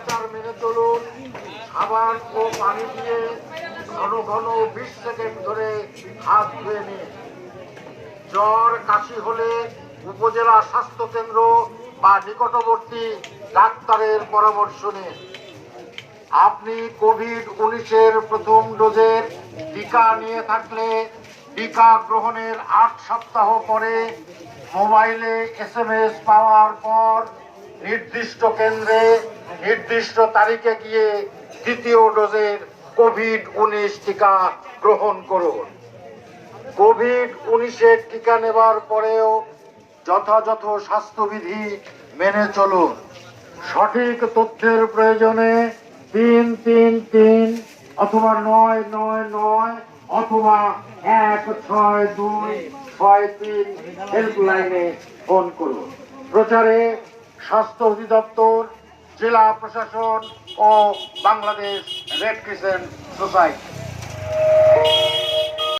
শিষ্টাচার মেনে চলুন। সাবান ও পানি দিয়ে ঘন ঘন বিশ সেকেন্ড ধরে হাত ধুয়ে নিন। জ্বর, কাশি হলে উপজেলা স্বাস্থ্য কেন্দ্র বা নিকটবর্তী ডাক্তারের পরামর্শ নিন। আপনি কোভিড উনিশের প্রথম ডোজের টিকা নিয়ে থাকলে টিকা গ্রহণের আট সপ্তাহ পরে মোবাইলে এস পাওয়ার পর নির্দিষ্ট কেন্দ্রে, নির্দিষ্ট তারিখে গিয়ে দ্বিতীয় ডোজের কোভিড উনিশ টিকা গ্রহণ করুন। কোভিড উনিশের টিকা নেবার পরেও যথাযথ স্বাস্থ্যবিধি মেনে চলুন। সঠিক তথ্যের প্রয়োজনে তিন তিন তিন অথবা নয় নয় নয় অথবা এক ছয় দুই ছয় তিন হেল্পলাইনে ফোন করুন। প্রচারে স্বাস্থ্য অধিদপ্তর জেলা প্রশাসন ও বাংলাদেশ রেড ক্রিসেন্ট সোসাইটি।